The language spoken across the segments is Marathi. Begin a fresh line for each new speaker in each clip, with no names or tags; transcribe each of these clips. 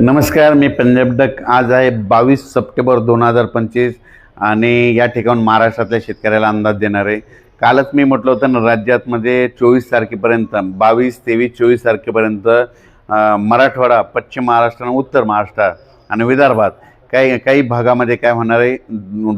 नमस्कार मी पंजाब डक. आज आहे बावीस सप्टेंबर दोन हजार पंचवीस आणि या ठिकाण महाराष्ट्रातल्या शेतकऱ्याला अंदाज देणार आहे. कालच मी म्हटलं होतं ना राज्यातमध्ये चोवीस तारखेपर्यंत बावीस तेवीस चोवीस तारखेपर्यंत मराठवाडा पश्चिम महाराष्ट्र आणि उत्तर महाराष्ट्र आणि विदर्भात काही काही भागामध्ये काय होणार आहे?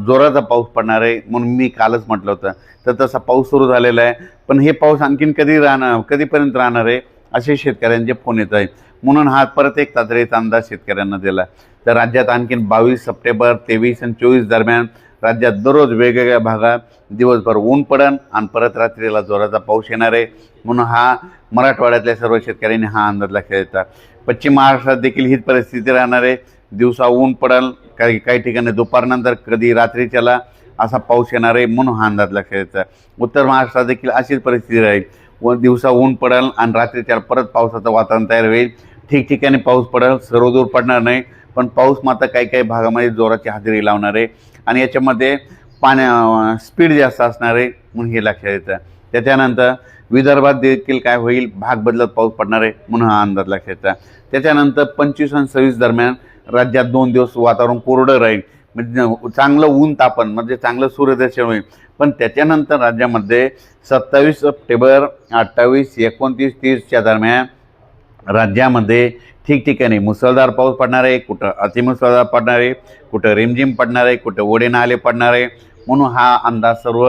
जोराचा पाऊस पडणार आहे म्हणून मी कालच म्हटलं होतं. तर तसा पाऊस सुरू झालेला आहे. पण हे पाऊस आणखीन कधी राहणार कधीपर्यंत राहणार आहे? असे शेतकऱ्यांचे फोन येत आहेत. म्हणून हा परत एक तातडीचा अंदाज शेतकऱ्यांना दिला तर राज्यात आणखीन बावीस सप्टेंबर तेवीस आणि चोवीस दरम्यान राज्यात दररोज वेगवेगळ्या भागात दिवसभर ऊन पडन आणि परत रात्रीला जोराचा पाऊस येणार आहे. म्हणून हा मराठवाड्यातल्या सर्व शेतकऱ्यांनी हा अंदाज लक्षात येतात पश्चिम महाराष्ट्रात देखील हीच परिस्थिती राहणार आहे. दिवसा ऊन पडल काही काही ठिकाणी दुपारनंतर कधी रात्रीच्याला असा पाऊस येणार आहे म्हणून हा अंदाज लक्षात येतात उत्तर महाराष्ट्रात देखील अशीच परिस्थिती राहील. व दिवसा ऊन पडेल आणि रात्रीच्या परत पावसाचं वातावरण तयार होईल. ठिकठिकाणी पाऊस पडेल सर्वदूर पडणार नाही पण पाऊस मात्र काही काही भागामध्ये जोराची हजेरी लावणार आहे. आणि याच्यामध्ये पाण्या स्पीड जास्त असणार आहे म्हणून हे लक्षात येतं. त्याच्यानंतर विदर्भात देखील काय होईल? भाग बदलत पाऊस पडणार आहे म्हणून हा अंदाज लक्षात येतं. त्याच्यानंतर पंचवीस आणि सव्वीस दरम्यान राज्यात दोन दिवस वातावरण कोरडं राहील. म्हणजे चांगलं ऊन तापन म्हणजे चांगलं सूर्यदर्शन होईल. पण त्याच्यानंतर राज्यामध्ये सत्तावीस सप्टेंबर अठ्ठावीस एकोणतीस तीसच्या दरम्यान राज्यामध्ये ठिकठिकाणी मुसळधार पाऊस पडणार आहे कुठं अतिमुसळधार पडणार आहे कुठं रिमझिम पडणार आहे कुठं ओढे नाले पडणार. आहे म्हणून हा अंदाज सर्व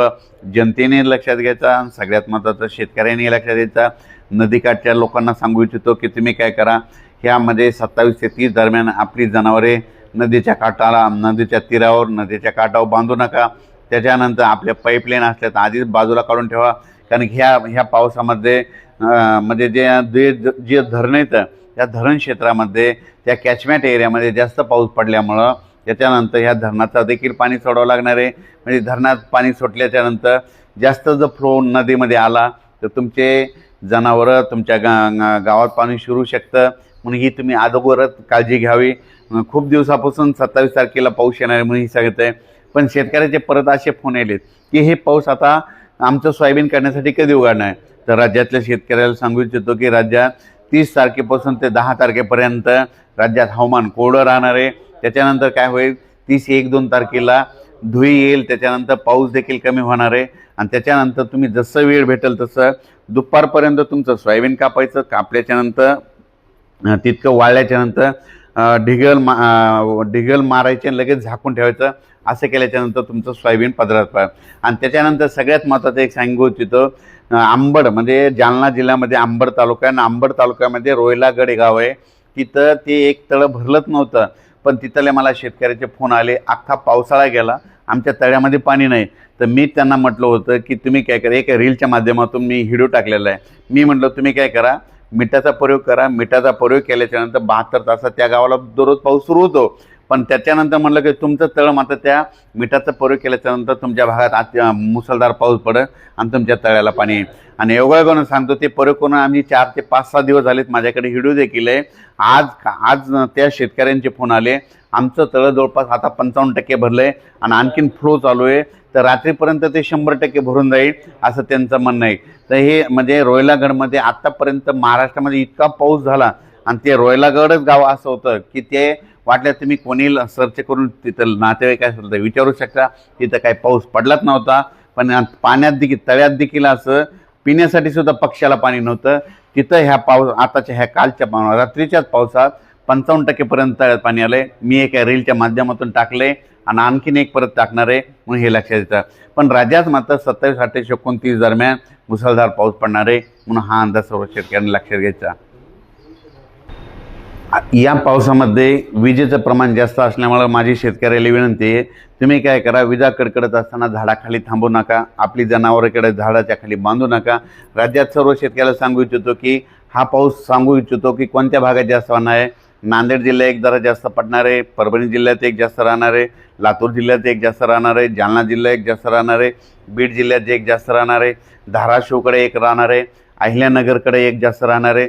जनतेने लक्षात घ्यायचा आणि सगळ्यात महत्त्वाचं शेतकऱ्यांनी लक्षात घ्यायचा. नदीकाठच्या लोकांना सांगू इच्छितो की तुम्ही काय करा ह्यामध्ये सत्तावीस ते तीस दरम्यान आपली जनावरे नदीच्या काठाला नदीच्या तीरावर नदीच्या काठावर बांधू नका. त्याच्यानंतर आपल्या पाईपलाईन असल्या तर आधीच बाजूला काढून ठेवा. कारण ह्या ह्या पावसामध्ये म्हणजे जे जे जे धरणं येतं त्या धरण क्षेत्रामध्ये त्या कॅचमॅट एरियामध्ये जास्त पाऊस पडल्यामुळं त्याच्यानंतर ह्या धरणाचं देखील पाणी सोडावं लागणार आहे. म्हणजे धरणात पाणी सोडल्याच्यानंतर जास्त जर फ्लो नदीमध्ये आला तर तुमचे जनावरं तुमच्या गा- गावात पाणी शिरू शकतं. म्हणून ही तुम्ही अगोदरच काळजी घ्यावी. खूप दिवसापासून सत्तावीस तारखेला पाऊस येणार आहे म्हणून ही सांगत आहे पण शेतकऱ्याचे परत असे फोन आलेत की हे पाऊस आता आमचं सोयाबीन करण्यासाठी कधी उघडणार तर राज्यातल्या शेतकऱ्याला सांगू इच्छितो की राज्यात तीस तारखेपासून ते दहा तारखेपर्यंत राज्यात हवामान कोरडं राहणार आहे. त्याच्यानंतर काय होईल? तीस एक दोन तारखेला धुई येईल. त्याच्यानंतर पाऊस देखील कमी होणार आहे. आणि त्याच्यानंतर तुम्ही जसं वेळ भेटेल तसं दुपारपर्यंत तुमचं सोयाबीन कापायचं. कापल्याच्यानंतर तितकं वाळल्याच्यानंतर ढिगल मा ढिगल मारायचे आणि लगेच झाकून ठेवायचं असं केल्याच्यानंतर तुमचं सोयाबीन पदरात आणि त्याच्यानंतर सगळ्यात महत्त्वाचं एक सांगू इच्छितो आंबड म्हणजे जालना जिल्ह्यामध्ये आंबड तालुका आहे. आणि आंबड तालुक्यामध्ये रोयलागड गाव आहे. तिथं ते एक तळं भरलंच नव्हतं. पण तिथले मला शेतकऱ्याचे फोन आले. अख्खा पावसाळा गेला. आमच्या तळ्यामध्ये पाणी नाही. तर मी त्यांना म्हटलं होतं की तुम्ही काय करा? एक रीलच्या माध्यमातून मी व्हिडिओ टाकलेला आहे. मी म्हटलं तुम्ही काय करा? मिठाचा प्रयोग करा मिठाचा प्रयोग केल्याच्यानंतर बहात्तर तासात त्या गावाला दररोज पाऊस सुरू होतो. पण त्याच्यानंतर म्हटलं की तुमचं तळ मात्र त्या मिठाचा प्रयोग केल्याच्यानंतर तुमच्या भागात आत मुसळधार पाऊस पडेल आणि तुमच्या तळ्याला पाणी येईल. आणि एवढं करून सांगतो ते प्रयोग करून आम्ही चार ते पाच सहा दिवस झालेत. माझ्याकडे हिडू देखील आहे. आज आज त्या शेतकऱ्यांचे फोन आले. आमचं तळं जवळपास आता पंचावन्न टक्के भरलं आहे आणि आणखीन फ्लो चालू आहे. तर रात्रीपर्यंत ते शंभर टक्के भरून जाईल असं त्यांचं म्हणणं आहे. तर हे म्हणजे रोयलागडमध्ये आत्तापर्यंत महाराष्ट्रामध्ये इतका पाऊस झाला आणि ते रोयलागडच गाव असं होतं की ते वाटलं तुम्ही कोणी सर्च करून तिथं नातेवाईक असेल तर विचारू शकता. तिथं काही पाऊस पडलाच नव्हता. पण पाण्यात देखील तळ्यात देखील असं पिण्यासाठी सुद्धा पक्षाला पाणी नव्हतं. तिथं ह्या पाऊस आताच्या ह्या कालच्या रात्रीच्याच पावसात पंचावन्न टक्केपर्यंत तळ्यात पाणी आलं आहे मी एका रीलच्या माध्यमातून टाकले आणि आणखीन एक परत टाकणार आहे म्हणून हे लक्षात येतं. पण राज्यात मात्र सत्तावीस अठ्ठावीस एकोणतीस दरम्यान मुसळधार पाऊस पडणार आहे म्हणून हा अंदाज सर्व शेतकऱ्यांनी लक्षात घ्यायचा. या पावसामध्ये विजेचं प्रमाण जास्त असल्यामुळं माझी शेतकऱ्याला विनंती आहे तुम्ही काय करा विजा कडकडत असताना झाडाखाली थांबू नका आपली जनावरांकडे झाडाच्या खाली बांधू नका. राज्यात सर्व शेतकऱ्याला सांगू इच्छितो की हा पाऊस सांगू इच्छितो की कोणत्या भागात जास्त होणार आहे? नांदेड जिल्हा एक जरा जास्त पडणार आहे परभणी जिल्ह्यात एक जास्त राहणार आहे लातूर जिल्ह्यात एक जास्त राहणार आहे जालना जिल्हा एक जास्त राहणार आहे बीड जिल्ह्यात एक जास्त राहणार आहे धाराशिवकडे एक राहणार आहे अहिल्यानगरकडे एक जास्त राहणार आहे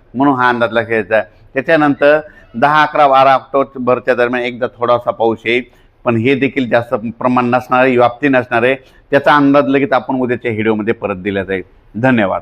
म्हणून हा अंदाज लक्षात आहे. त्याच्यानंतर दहा अकरा बारा ऑक्टोबरच्या दरम्यान एकदा थोडासा पाऊस येईल. पण हे देखील जास्त प्रमाण नसणार आहे व्याप्ती नसणार आहे त्याचा अंदाज लगेच आपण उद्याच्या व्हिडिओमध्ये परत दिला जाईल. धन्यवाद.